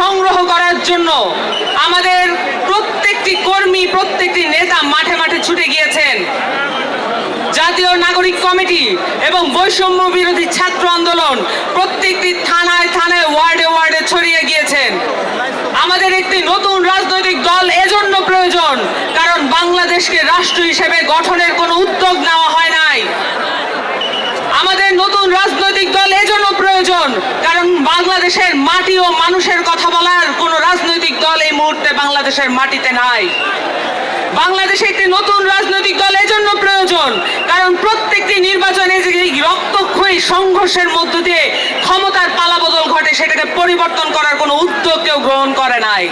সংগ্রহ করার জন্য আমাদের প্রত্যেকটি কর্মী, প্রত্যেকটি নেতা মাঠে মাঠে ছুটে গিয়েছেন। জাতীয় নাগরিক কমিটি এবং বৈষম্য বিরোধী ছাত্র আন্দোলন প্রত্যেকটি থানায় থানায়, ওয়ার্ডে ওয়ার্ডে ছড়িয়ে গিয়েছেন। আমাদের একটি নতুন রাজনৈতিক দল এজন্য প্রয়োজন, কারণ বাংলাদেশকে রাষ্ট্র হিসেবে গঠনের কোনো উদ্যোগ নেওয়া হয় নাই। আমাদের নতুন রাজনৈতিক দল এজন্য প্রয়োজন কারণ বাংলাদেশের মাটি ও মানুষের কথা বলার কোনো রাজনৈতিক দল এই মুহূর্তে বাংলাদেশের মাটিতে নাই। বাংলাদেশে একটি নতুন রাজনৈতিক দল এজন্য প্রয়োজন, কারণ প্রত্যেকটি নির্বাচনে যে রক্তক্ষয়ী সংঘর্ষের মধ্য দিয়ে ক্ষমতার পালাবদল ঘটে, সেটাকে পরিবর্তন করার কোনো উদ্যোগ কেউ গ্রহণ করে নাই।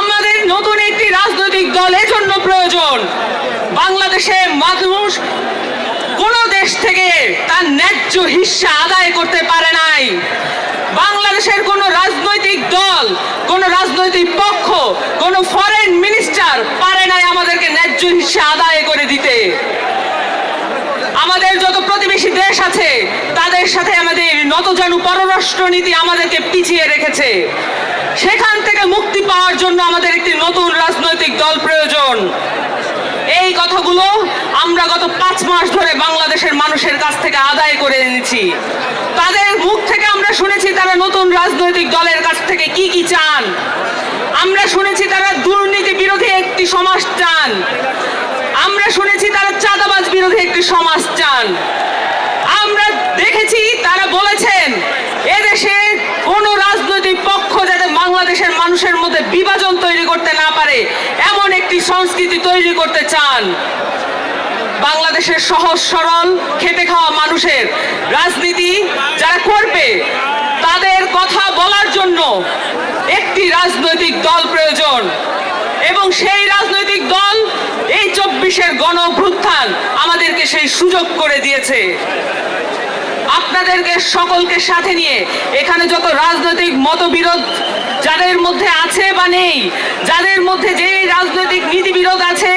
আমাদের নতুন একটি রাজনৈতিক দল এজন্য প্রয়োজন, বাংলাদেশে মানুষ কোন দেশ থেকে তার ন্যায্য হিস্সা আদায় করতে পারে নাই। বাংলাদেশের কোন রাজনৈতিক দল, কোন রাজনৈতিক পক্ষ, কোন ফরেন মিনিস্টার পারে নাই আমাদেরকে ন্যায্য হিস্সা আদায় করে দিতে। আমাদের যত প্রতিবেশী দেশ আছে, তাদের সাথে আমাদের নতজানু পররাষ্ট্র নীতি আমাদেরকে পিছিয়ে রেখেছে। সেখান থেকে মুক্তি পাওয়ার জন্য আমাদের একটি নতুন রাজনৈতিক দল প্রয়োজন। এই কথাগুলো আমরা গত পাঁচ মাস ধরে বাংলাদেশের মানুষের কাছ থেকে আদায় করে এনেছি। তাদের মুখ থেকে আমরা শুনেছি তারা নতুন রাজনৈতিক দলের কাছ থেকে কি কি চান? আমরা শুনেছি তারা দুর্নীতি বিরোধী একটি সমাজ চান। আমরা শুনেছি তারা চাঁদাবাজ বিরোধী একটি সমাজ চান। আমরা দেখেছি তারা বলেছেন, এদেশে কোন রাজনৈতিক পক্ষ যাতে বাংলাদেশের মানুষের মধ্যে বিভাজন তৈরি করতে না পারে, এমন একটি সংস্কৃতি তৈরি করতে চান। বাংলাদেশের সহজ সরল খেতে খাওয়া মানুষের রাজনীতি যারা করবে তাদের কথা বলার জন্য একটি রাজনৈতিক দল প্রয়োজন। এবং সেই রাজনৈতিক দল এই চব্বিশের গণভ্যুত্থান আমাদেরকে সেই সুযোগ করে দিয়েছে। আপনাদেরকে সকলকে সাথে নিয়ে এখানে যত রাজনৈতিক মতবিরোধ যাদের মধ্যে আছে বা নেই, যাদের মধ্যে যে রাজনৈতিক নীতিবিরোধ আছে,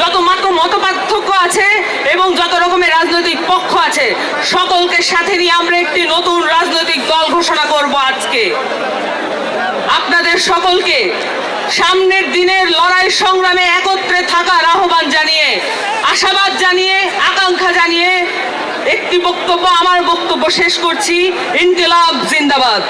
যত মাত্র মতপার্থক্য আছে এবং যত রকমের রাজনৈতিক পক্ষ আছে, সকলকে সাথে নিয়ে আমরা একটি নতুন রাজনৈতিক দল ঘোষণা করব আজকে। আপনাদের সকলকে সামনের দিনের লড়াই সংগ্রামে একত্রে থাকার আহ্বান জানিয়ে, আশাবাদ জানিয়ে, আকাঙ্ক্ষা জানিয়ে একটি বক্তব্য, আমার বক্তব্য শেষ করছি, ইনকিলাব জিন্দাবাদ।